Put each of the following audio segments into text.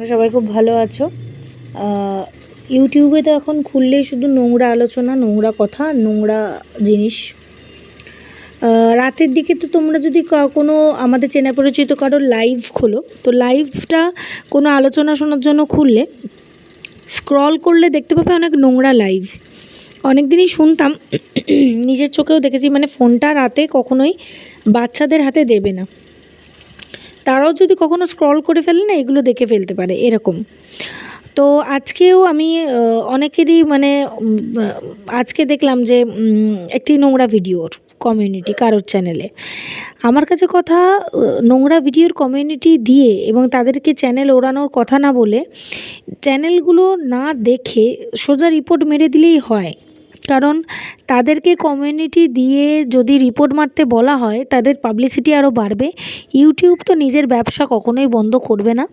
তোমরা সবাই খুব ভালো আছো। ইউটিউবে তো এখন খুললেই শুধু নোংরা আলোচনা, নোংরা কথা, নোংরা জিনিস। রাতের দিকে তো তোমরা যদি কোনো আমাদের চেনা পরিচিত কারোর লাইভ খোলো, তো লাইভটা কোনো আলোচনা শোনার জন্য খুললে স্ক্রল করলে দেখতে পাবে অনেক নোংরা লাইভ অনেক দিনই শুনতাম, নিজের চোখেও দেখেছি মানে ফোনটা রাতে কখনোই বাচ্চাদের হাতে দেবে না। তারাও যদি কখনো স্ক্রল করে ফেলে না, এগুলো দেখে ফেলতে পারে, এরকম। তো আজকেও আমি অনেকেরই মানে আজকে দেখলাম যে একটি নোংরা ভিডিওর কমিউনিটি কারোর চ্যানেলে আমার কাছে কথা নোংরা ভিডিওর কমিউনিটি দিয়ে এবং তাদেরকে চ্যানেল ওড়ানোর কথা না বলে চ্যানেলগুলো না দেখে সোজা রিপোর্ট মেরে দিলেই হয়। কারণ তাদেরকে কমিউনিটি দিয়ে যদি রিপোর্ট মারতে বলা হয়, তাদের পাবলিসিটি আরও বাড়বে। ইউটিউব তো নিজের ব্যবসা কখনোই বন্ধ করবে না।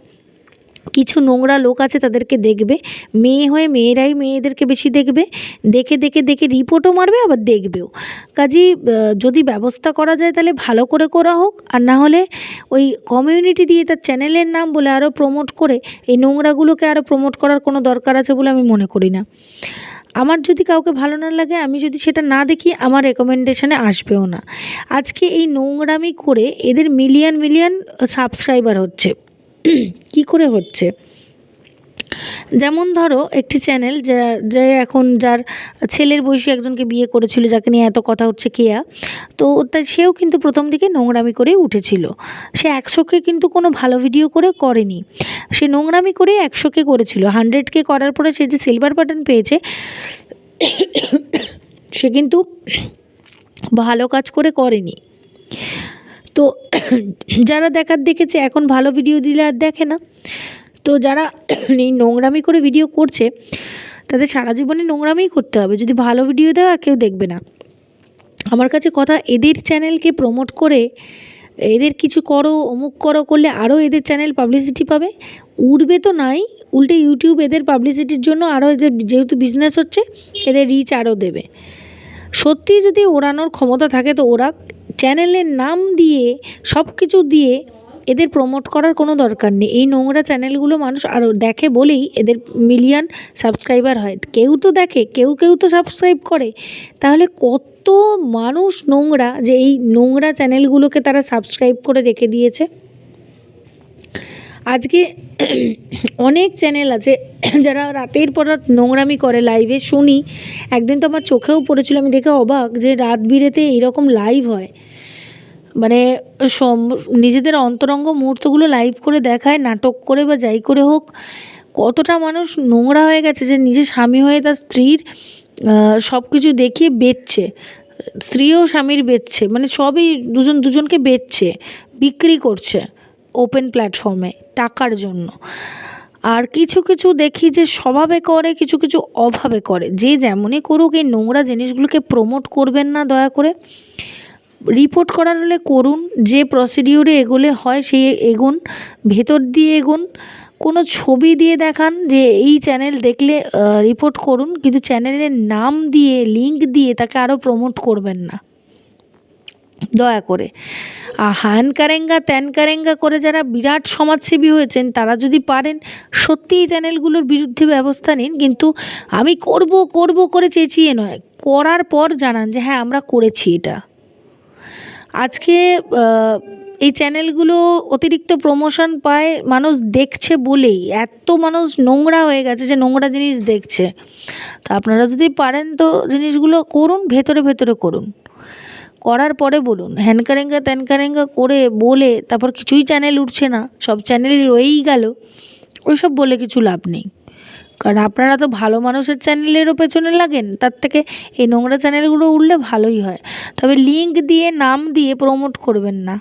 কিছু নোংরা লোক আছে তাদেরকে দেখবে। মেয়ে হয়ে মেয়েরাই মেয়েদেরকে বেশি দেখবে। দেখে দেখে দেখে রিপোর্টও মারবে, আবার দেখবেও। কাজেই যদি ব্যবস্থা করা যায় তাহলে ভালো করে করা হোক। আর না হলে ওই কমিউনিটি দিয়ে তার চ্যানেলের নাম বলে আরও প্রমোট করে, এই নোংরাগুলোকে আরও প্রমোট করার কোনো দরকার আছে বলে আমি মনে করি না। আমার যদি কাউকে ভালো না লাগে, আমি যদি সেটা না দেখি, আমার রেকমেন্ডেশনে আসবেও না। আজকে এই নোংরামি করে এদের মিলিয়ন মিলিয়ন সাবস্ক্রাইবার হচ্ছে। কি করে হচ্ছে? যেমন ধরো একটি চ্যানেল যা, যে এখন যার ছেলের বয়সী একজনকে বিয়ে করেছিল, যাকে নিয়ে এত কথা হচ্ছে কেয়া, তো তাই সেও কিন্তু প্রথম দিকে নোংরামি করে উঠেছিল। সে একশোকে কিন্তু কোনো ভালো ভিডিও করে করেনি। সে নোংরামি করে একশোকে করেছিল। হান্ড্রেডকে করার পরে সে যে সিলভার বাটন পেয়েছে, সে কিন্তু ভালো কাজ করে করেনি। তো যারা দেখার দেখেছে, এখন ভালো ভিডিও দিলে আর দেখে না। তো যারা এই নোংরামি করে ভিডিও করছে, তাদের সারা জীবনে নোংরামিই করতে হবে। যদি ভালো ভিডিও দেয়, আর কেউ দেখবে না। আমার কাছে কথা, এদের চ্যানেলকে প্রমোট করে, এদের কিছু করো, অমুক করো, করলে আরও এদের চ্যানেল পাবলিসিটি পাবে। উঠবে তো নাই, উল্টে ইউটিউব এদের পাবলিসিটির জন্য আরও এদের যেহেতু বিজনেস হচ্ছে, এদের রিচ আরও দেবে। সত্যি যদি ওড়ানোর ক্ষমতা থাকে, তো ওরা চ্যানেলের নাম দিয়ে সব কিছু দিয়ে এদের প্রমোট করার কোনো দরকার নেই। এই নোংরা চ্যানেলগুলো মানুষ আরও দেখে বলেই এদের মিলিয়ন সাবস্ক্রাইবার হয়। কেউ তো দেখে, কেউ কেউ তো সাবস্ক্রাইব করে। তাহলে কত মানুষ নোংরা যে এই নোংরা চ্যানেলগুলোকে তারা সাবস্ক্রাইব করে রেখে দিয়েছে? আজকে অনেক চ্যানেল আছে, যারা রাতের পর রাত নোংরামি করে লাইভে শুনি, একদিন তো আমার চোখেও পড়েছিল, আমি দেখে অবাক যে রাত বিরেতে এইরকম লাইভ হয়। মানে নিজেদের অন্তরঙ্গ মুহূর্তগুলো লাইভ করে দেখায়, নাটক করে বা যাই করে হোক, কতটা মানুষ নোংরা হয়ে গেছে যে নিজের স্বামী হয়ে তার স্ত্রীর সব কিছু দেখিয়ে বেচছে। স্ত্রীও স্বামীর বেচছে মানে সবই দুজন, দুজনকে বেচছে, বিক্রি করছে। ওপেন প্ল্যাটফর্মে টাকার জন্য। আর কিছু কিছু দেখি যে স্বভাবে করে, কিছু কিছু অভাবে করে। যে যেমনই করুক, এই নোংরা জিনিসগুলোকে প্রমোট করবেন না দয়া করে। রিপোর্ট করার হলে করুন, যে প্রসিডিউরে এগোলে হয় সেই এগুন, ভেতর দিয়ে এগুন। কোনো ছবি দিয়ে দেখান যে এই চ্যানেল দেখলে রিপোর্ট করুন, কিন্তু চ্যানেলের নাম দিয়ে লিংক দিয়ে তাকে আরও প্রমোট করবেন না। দয়া করে। আর হ্যান কারেঙ্গা, ত্যান কারেঙ্গা করে যারা বিরাট সমাজসেবী হয়েছেন, তারা যদি পারেন সত্যি এই চ্যানেলগুলোর বিরুদ্ধে ব্যবস্থা নিন। কিন্তু আমি করব করব করে চেঁচিয়ে নয়। করার পর জানান যে হ্যাঁ আমরা করেছি এটা। আজকে এই চ্যানেলগুলো অতিরিক্ত প্রমোশন পায় মানুষ দেখছে বলেই। এত মানুষ নোংরা হয়ে গেছে যে, নোংরা জিনিস দেখছে। তো আপনারা যদি পারেন তো জিনিসগুলো করুন, ভেতরে ভেতরে করুন। করার পরে বলুন, হ্যানকারেঙ্গা ত্যানকারেঙ্গা করে বলে তারপর কিছুই চ্যানেল উঠছে না, সব চ্যানেলই রয়েই গেল, ওইসব বলে কিছু লাভ নেই। কারণ আপনারা তো ভালো মানুষের চ্যানেলেরও পেছনে লাগেন, তার থেকে এই নোংরা চ্যানেলগুলো উঠলে ভালোই হয়। তবে লিঙ্ক দিয়ে, নাম দিয়ে প্রমোট করবেন না।